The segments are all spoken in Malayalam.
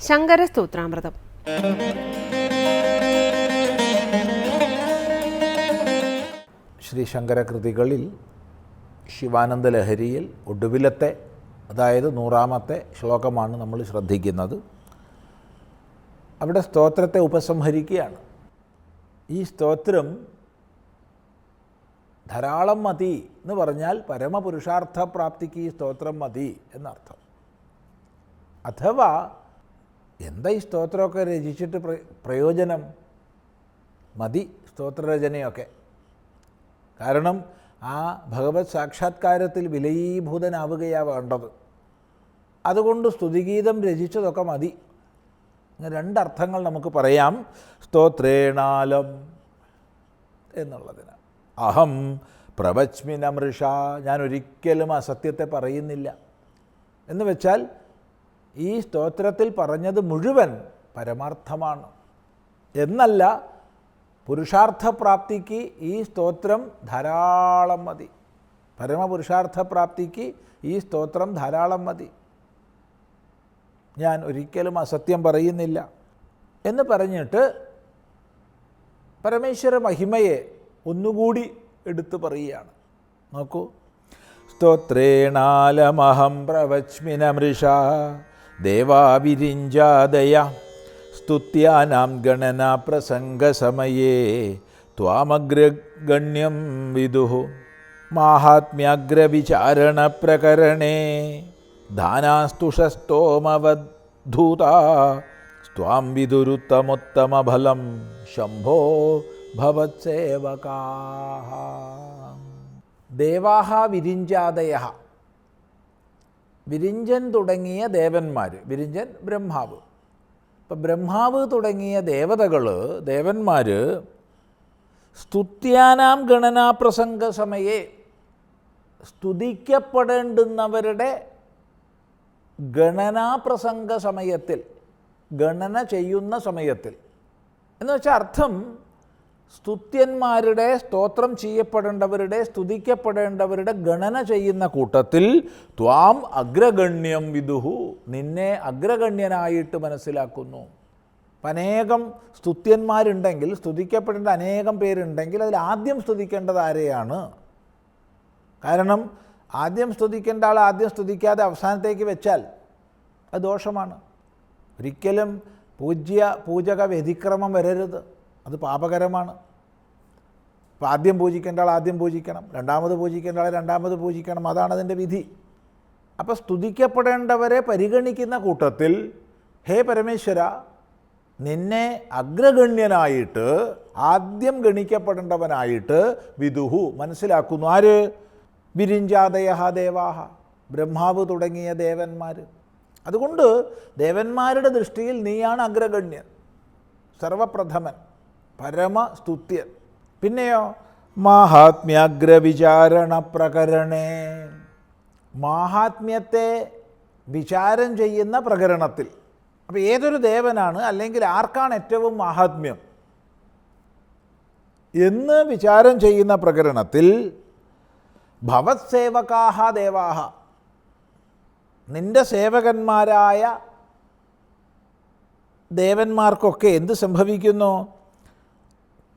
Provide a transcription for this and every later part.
ശങ്കര സ്തോത്രാമൃതം ശ്രീ ശങ്കരകൃതികളിൽ ശിവാനന്ദ ലഹരിയിൽ ഒടുവിലത്തെ അതായത് നൂറാമത്തെ ശ്ലോകമാണ് നമ്മൾ ശ്രദ്ധിക്കുന്നത്. അവിടെ സ്തോത്രത്തെ ഉപസംഹരിക്കുകയാണ്. ഈ സ്തോത്രം ധാരാളം മതി എന്ന് പറഞ്ഞാൽ പരമപുരുഷാർത്ഥ പ്രാപ്തിക്ക് ഈ സ്തോത്രം മതി എന്നർത്ഥം. അഥവാ എന്താ ഈ സ്തോത്രമൊക്കെ രചിച്ചിട്ട് പ്ര- പ്രയോജനം? മതി സ്തോത്രരചനയൊക്കെ. കാരണം ആ ഭഗവത് സാക്ഷാത്കാരത്തിൽ വിലയീഭൂതനാവുകയാണ് വേണ്ടത്. അതുകൊണ്ട് സ്തുതിഗീതം രചിച്ചതൊക്കെ മതി. രണ്ടർത്ഥങ്ങൾ നമുക്ക് പറയാം. സ്തോത്രേണാലം എന്നുള്ളതിന് അഹം പ്രവച്മിനമൃഷ. ഞാൻ ഒരിക്കലും അസത്യത്തെ പറയുന്നില്ല. എന്ന് വെച്ചാൽ ഈ സ്തോത്രത്തിൽ പറഞ്ഞത് മുഴുവൻ പരമാർത്ഥമാണ്. എന്നല്ല പുരുഷാർത്ഥപ്രാപ്തിക്ക് ഈ സ്തോത്രം ധാരാളം മതി. പരമപുരുഷാർത്ഥപ്രാപ്തിക്ക് ഈ സ്തോത്രം ധാരാളം മതി. ഞാൻ ഒരിക്കലും അസത്യം പറയുന്നില്ല. എന്ന് പറഞ്ഞിട്ട് പരമേശ്വര മഹിമയെ ഒന്നുകൂടി എടുത്തു പറയുകയാണ്. നോക്കൂ. സ്തോത്രേണാലമഹം പ്രവച്മിനമൃഷ. देवाभिरिञ्जादया स्तुत्यानां गणनाप्रसङ्गसमये त्वामग्रगण्यं विदुः माहात्म्याग्रविचारणप्रकरणे दानास्तुषस्तोमवद्धूता त्वां विदुरुत्तमोत्तमफलं शम्भो भवत्सेवकाः देवाः विरिञ्जादयः വിരിഞ്ചൻ തുടങ്ങിയ ദേവന്മാർ വിരിഞ്ചൻ ബ്രഹ്മാവ്. ഇപ്പം ബ്രഹ്മാവ് തുടങ്ങിയ ദേവതകൾ ദേവന്മാർ സ്തുത്യാനാം ഗണനാപ്രസംഗ സമയെ സ്തുതിക്കപ്പെടേണ്ടുന്നവരുടെ ഗണനാപ്രസംഗ സമയത്തിൽ ഗണന ചെയ്യുന്ന സമയത്തിൽ. എന്ന് വെച്ചാൽ അർത്ഥം സ്തുത്യന്മാരുടെ സ്തോത്രം ചെയ്യപ്പെടേണ്ടവരുടെ സ്തുതിക്കപ്പെടേണ്ടവരുടെ ഗണന ചെയ്യുന്ന കൂട്ടത്തിൽ ത്വാം അഗ്രഗണ്യം വിദുഹു. നിന്നെ അഗ്രഗണ്യനായിട്ട് മനസ്സിലാക്കുന്നു. അനേകം സ്തുത്യന്മാരുണ്ടെങ്കിൽ സ്തുതിക്കപ്പെടേണ്ട അനേകം പേരുണ്ടെങ്കിൽ അതിൽ ആദ്യം സ്തുതിക്കേണ്ടത് ആരെയാണ്? കാരണം ആദ്യം സ്തുതിക്കേണ്ട ആൾ ആദ്യം സ്തുതിക്കാതെ അവസാനത്തേക്ക് വെച്ചാൽ അത് ദോഷമാണ്. ഒരിക്കലും പൂജ്യ പൂജക വ്യതിക്രമം വരരുത്. അത് പാപകരമാണ്. അപ്പോൾ ആദ്യം പൂജിക്കേണ്ട ആൾ ആദ്യം പൂജിക്കണം. രണ്ടാമത് പൂജിക്കേണ്ട ആൾ രണ്ടാമത് പൂജിക്കണം. അതാണ് അതിന്റെ വിധി. അപ്പോൾ സ്തുതിക്കപ്പെടേണ്ടവരെ പരിഗണിക്കുന്ന കൂട്ടത്തിൽ ഹേ പരമേശ്വര നിന്നെ അഗ്രഗണ്യനായിട്ട് ആദ്യം ഗണിക്കപ്പെടേണ്ടവനായിട്ട് വിദുഹു മനസ്സിലാക്കുന്നു. ആര്? വിരിഞ്ചാദയ ദേവാഹ ബ്രഹ്മാവ് തുടങ്ങിയ ദേവന്മാർ അതുകൊണ്ട് ദേവന്മാരുടെ ദൃഷ്ടിയിൽ നീയാണ് അഗ്രഗണ്യൻ സർവപ്രഥമൻ. പരമസ്തുത്യൻ. പിന്നെയോ മാഹാത്മ്യാഗ്രവിചാരണ പ്രകരണേ. മാഹാത്മ്യത്തെ വിചാരം ചെയ്യുന്ന പ്രകരണത്തിൽ. അപ്പോൾ ഏതൊരു ദേവനാണ് അല്ലെങ്കിൽ ആർക്കാണ് ഏറ്റവും മാഹാത്മ്യം? എന്ന് വിചാരം ചെയ്യുന്ന പ്രകരണത്തിൽ ഭവത്സേവകാഹ ദേവാഹ. നിന്റെ സേവകന്മാരായ ദേവന്മാർക്കൊക്കെ എന്ത് സംഭവിക്കുന്നു?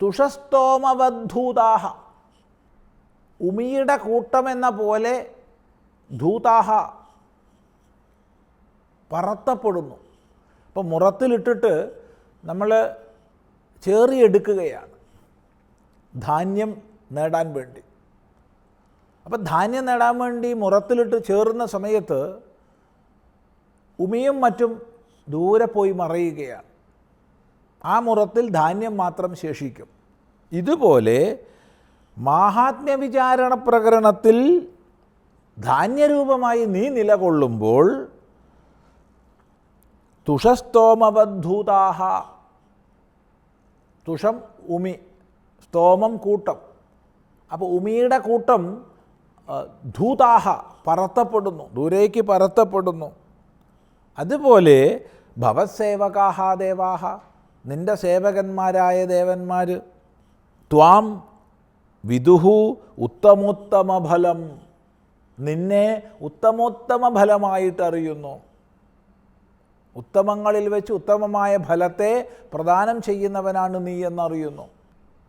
തുഷസ്തോമവദ്ധൂതാഹ. ഉമിയുടെ കൂട്ടമെന്ന പോലെ ധൂതാഹ പറത്തപ്പെടുന്നു. അപ്പോൾ മുറത്തിലിട്ടിട്ട് നമ്മൾ ചേറിയെടുക്കുകയാണ്. ധാന്യം നേടാൻ വേണ്ടി. അപ്പം ധാന്യം നേടാൻ വേണ്ടി മുറത്തിലിട്ട് ചേറുന്ന സമയത്ത് ഉമിയും മറ്റും ദൂരെ പോയി മറയുകയാണ്. ആ മുറത്തിൽ ധാന്യം മാത്രം ശേഷിക്കും. ഇതുപോലെ മാഹാത്മ്യ വിചാരണ പ്രകരണത്തിൽ ധാന്യരൂപമായി നീ നിലകൊള്ളുമ്പോൾ തുഷസ്തോമവദ്ധൂതാഹ തുഷം ഉമി സ്തോമം കൂട്ടം. അപ്പോൾ ഉമിയുടെ കൂട്ടം ധൂതാഹ പറത്തപ്പെടുന്നു ദൂരേക്ക് പറത്തപ്പെടുന്നു. അതുപോലെ ഭവത്സേവകാഹ ദേവാഹ. നിന്റെ സേവകന്മാരായ ദേവന്മാർ ത്വാം വിദുഹു ഉത്തമോത്തമ ഫലം നിന്നെ ഉത്തമോത്തമ ഫലമായിട്ട് അറിയുന്നു ഉത്തമങ്ങളിൽ വെച്ച് ഉത്തമമായ ഫലത്തെ പ്രദാനം ചെയ്യുന്നവനാണ് നീ എന്നറിയുന്നു.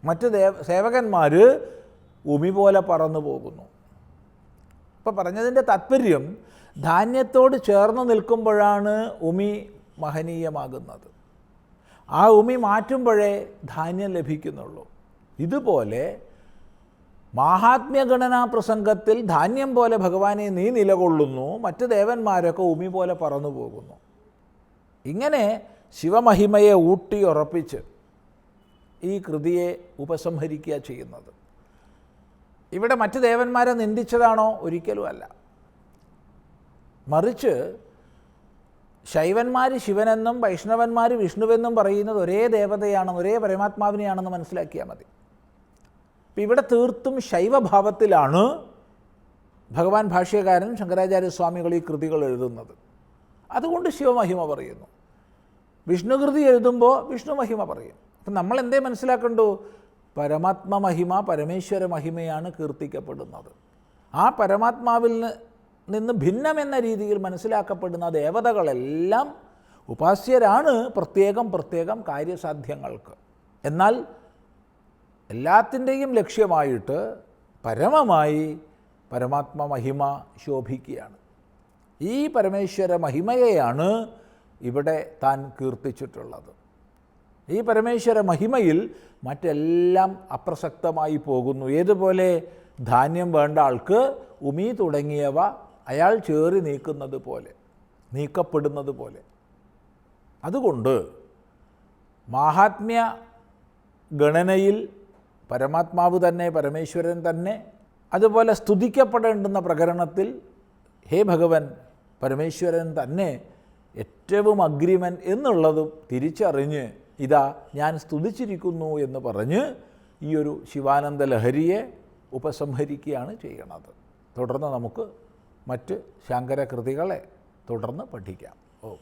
മറ്റ് ദേവ സേവകന്മാർ ഉമി പോലെ പറന്നു പോകുന്നു. ഇപ്പോൾ പറഞ്ഞതിന്റെ താത്പര്യം ധാന്യത്തോട് ചേർന്ന് നിൽക്കുമ്പോഴാണ് ഉമി മഹനീയമാകുന്നത്. ആ ഉമി മാറ്റുമ്പോഴേ ധാന്യം ലഭിക്കുന്നുള്ളൂ. ഇതുപോലെ മഹാത്മ്യഗണനാ പ്രസംഗത്തിൽ ധാന്യം പോലെ ഭഗവാനെ നീ നിലകൊള്ളുന്നു മറ്റ് ദേവന്മാരൊക്കെ ഉമി പോലെ പറന്നു പോകുന്നു. ഇങ്ങനെ ശിവമഹിമയെ ഊട്ടി ഉറപ്പിച്ച് ഈ കൃതിയെ ഉപസംഹരിക്കുക ചെയ്യുന്നത്. ഇവിടെ മറ്റ് ദേവന്മാരെ നിന്ദിച്ചതാണോ? ഒരിക്കലും അല്ല മറിച്ച് ശൈവന്മാർ ശിവനെന്നും വൈഷ്ണവന്മാർ വിഷ്ണുവെന്നും പറയുന്നത് ഒരേ ദേവതയാണെന്ന് ഒരേ പരമാത്മാവിനെയാണെന്ന് മനസ്സിലാക്കിയാൽ മതി. ഇപ്പം ഇവിടെ തീർത്തും ശൈവഭാവത്തിലാണ് ഭഗവാൻ ഭാഷ്യകാരൻ ശങ്കരാചാര്യസ്വാമികൾ ഈ കൃതികൾ എഴുതുന്നത്. അതുകൊണ്ട് ശിവമഹിമ പറയുന്നു. വിഷ്ണുകൃതി എഴുതുമ്പോൾ വിഷ്ണു മഹിമ പറയും. അപ്പം നമ്മൾ എന്തേ മനസ്സിലാക്കണ്ടു? പരമാത്മ മഹിമ പരമേശ്വര മഹിമയാണ് കീർത്തിക്കപ്പെടുന്നത്. ആ പരമാത്മാവിൽ നിന്ന് ഭിന്നമെന്ന രീതിയിൽ മനസ്സിലാക്കപ്പെടുന്ന ദേവതകളെല്ലാം ഉപാസ്യരാണ് പ്രത്യേകം പ്രത്യേകം കാര്യസാധ്യങ്ങൾക്ക്. എന്നാൽ എല്ലാത്തിന്റെയും ലക്ഷ്യമായിട്ട് പരമമായി പരമാത്മ മഹിമ ശോഭിക്കുകയാണ്. ഈ പരമേശ്വര മഹിമയെയാണ് ഇവിടെ താൻ കീർത്തിച്ചിട്ടുള്ളത്. ഈ പരമേശ്വര മഹിമയിൽ മറ്റെല്ലാം അപ്രസക്തമായി പോകുന്നു. ഏതുപോലെ ധാന്യം വേണ്ട ആൾക്ക് ഉമി തുടങ്ങിയവ അയാൾ ചേറി നീക്കുന്നത് പോലെ നീക്കപ്പെടുന്നത് പോലെ. അതുകൊണ്ട് മാഹാത്മ്യ ഗണനയിൽ പരമാത്മാവ് തന്നെ പരമേശ്വരൻ തന്നെ അതുപോലെ സ്തുതിക്കപ്പെടേണ്ടുന്ന പ്രകരണത്തിൽ ഹേ ഭഗവൻ പരമേശ്വരൻ തന്നെ ഏറ്റവും അഗ്രിമൻ എന്നുള്ളതും തിരിച്ചറിഞ്ഞ് ഇതാ ഞാൻ സ്തുതിച്ചിരിക്കുന്നു എന്ന് പറഞ്ഞ് ഈ ഒരു ശിവാനന്ദ ലഹരിയെ ഉപസംഹരിക്കുകയാണ് ചെയ്യണത്. തുടർന്ന് നമുക്ക് മറ്റ് ശങ്കര കൃതികളെ തുടർന്ന് പഠിക്കാം. ഓ.